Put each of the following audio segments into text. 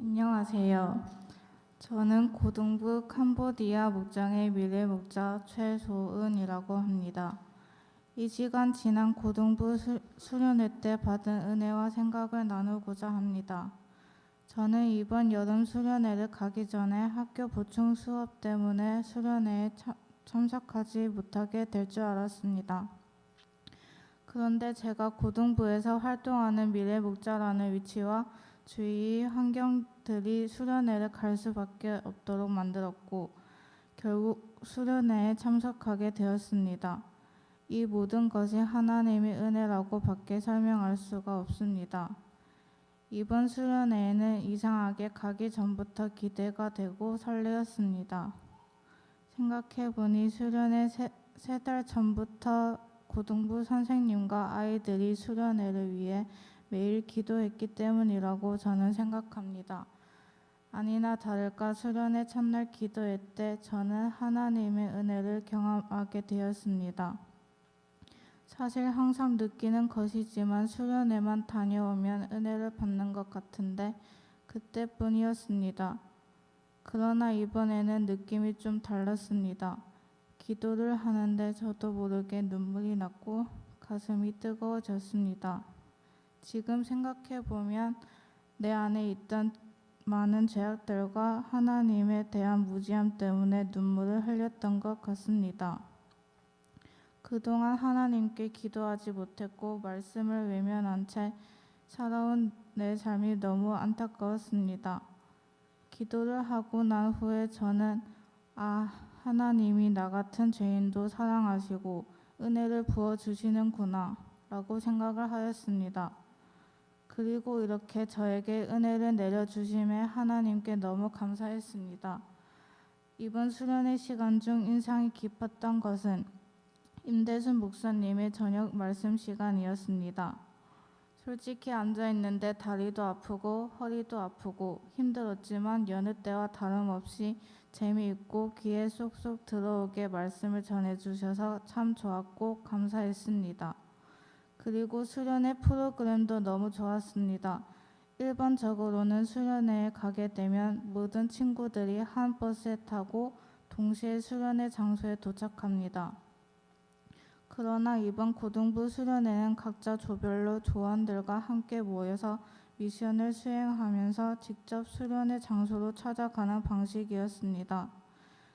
안녕하세요. 저는 고등부 캄보디아 목장의 미래 목자 최소은이라고 합니다. 이 시간 지난 고등부 수- 수련회 때 받은 은혜와 생각을 나누고자 합니다. 저는 이번 여름 수련회를 가기 전에 학교 보충 수업 때문에 수련회에 참- 참석하지 못하게 될 줄 알았습니다. 그런데 제가 고등부에서 활동하는 미래 목자라는 위치와 주위 환경들이 수련회를 갈 수밖에 없도록 만들었고 결국 수련회에 참석하게 되었습니다. 이 모든 것이 하나님의 은혜라고 밖에 설명할 수가 없습니다. 이번 수련회에는 이상하게 가기 전부터 기대가 되고 설레었습니다. 생각해보니 수련회 세달 전부터 고등부 선생님과 아이들이 수련회를 위해 매일 기도했기 때문이라고 저는 생각합니다. 아니나 다를까 수련회 첫날 기도회 때 저는 하나님의 은혜를 경험하게 되었습니다. 사실 항상 느끼는 것이지만 수련회만 다녀오면 은혜를 받는 것 같은데 그때뿐이었습니다. 그러나 이번에는 느낌이 좀 달랐습니다. 기도를 하는데 저도 모르게 눈물이 났고 가슴이 뜨거워졌습니다. 지금 생각해 보면 내 안에 있던 많은 죄악들과 하나님에 대한 무지함 때문에 눈물을 흘렸던 것 같습니다. 그동안 하나님께 기도하지 못했고 말씀을 외면한 채 살아온 내 삶이 너무 안타까웠습니다. 기도를 하고 난 후에 저는 아, 하나님이 나 같은 죄인도 사랑하시고 은혜를 부어 주시는구나 라고 생각을 하였습니다. 그리고 이렇게 저에게 은혜를 내려주심에 하나님께 너무 감사했습니다. 이번 수련의 시간 중 인상이 깊었던 것은 임대순 목사님의 저녁 말씀 시간이었습니다. 솔직히 앉아 있는데 다리도 아프고 허리도 아프고 힘들었지만 여느 때와 다름없이 재미있고 귀에 쏙쏙 들어오게 말씀을 전해 주셔서 참 좋았고 감사했습니다. 그리고 수련회 프로그램도 너무 좋았습니다. 일반적으로는 수련회에 가게 되면 모든 친구들이 한 버스에 타고 동시에 수련회 장소에 도착합니다. 그러나 이번 고등부 수련회는 각자 조별로 조원들과 함께 모여서 미션을 수행하면서 직접 수련회 장소로 찾아가는 방식이었습니다.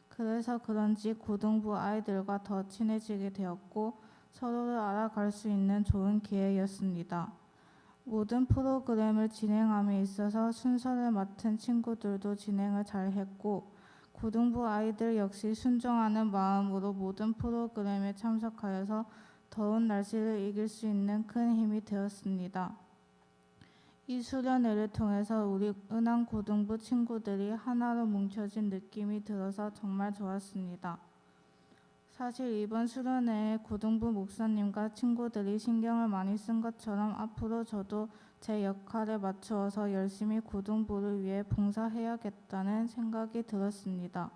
그래서 그런지 고등부 아이들과 더 친해지게 되었고 서로를 알아갈 수 있는 좋은 기회였습니다. 모든 프로그램을 진행함에 있어서 순서를 맡은 친구들도 진행을 잘 했고 고등부 아이들 역시 순종하는 마음으로 모든 프로그램에 참석하여서 더운 날씨를 이길 수 있는 큰 힘이 되었습니다. 이 수련회를 통해서 우리 은한 고등부 친구들이 하나로 뭉쳐진 느낌이 들어서 정말 좋았습니다. 사실 이번 수련회에 고등부 목사님과 친구들이 신경을 많이 쓴 것처럼 앞으로 저도 제 역할에 맞추어서 열심히 고등부를 위해 봉사해야겠다는 생각이 들었습니다.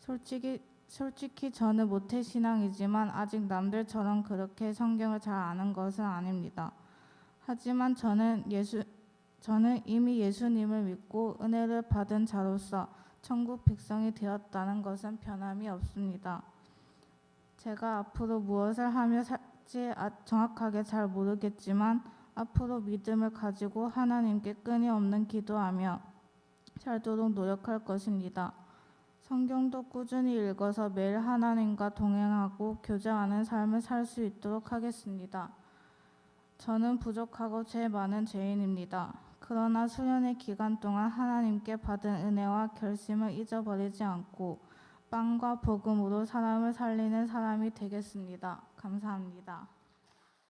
솔직히 솔직히 저는 모태 신앙이지만 아직 남들처럼 그렇게 성경을 잘 아는 것은 아닙니다. 하지만 저는 예수 저는 이미 예수님을 믿고 은혜를 받은 자로서 천국 백성이 되었다는 것은 변함이 없습니다. 제가 앞으로 무엇을 하며 살지 아- 정확하게 잘 모르겠지만 앞으로 믿음을 가지고 하나님께 끊임없는 기도하며 살도록 노력할 것입니다. 성경도 꾸준히 읽어서 매일 하나님과 동행하고 교제하는 삶을 살 수 있도록 하겠습니다. 저는 부족하고 죄 많은 죄인입니다. 그러나 수련의 기간 동안 하나님께 받은 은혜와 결심을 잊어버리지 않고 빵과 복음으로 사람을 살리는 사람이 되겠습니다. 감사합니다.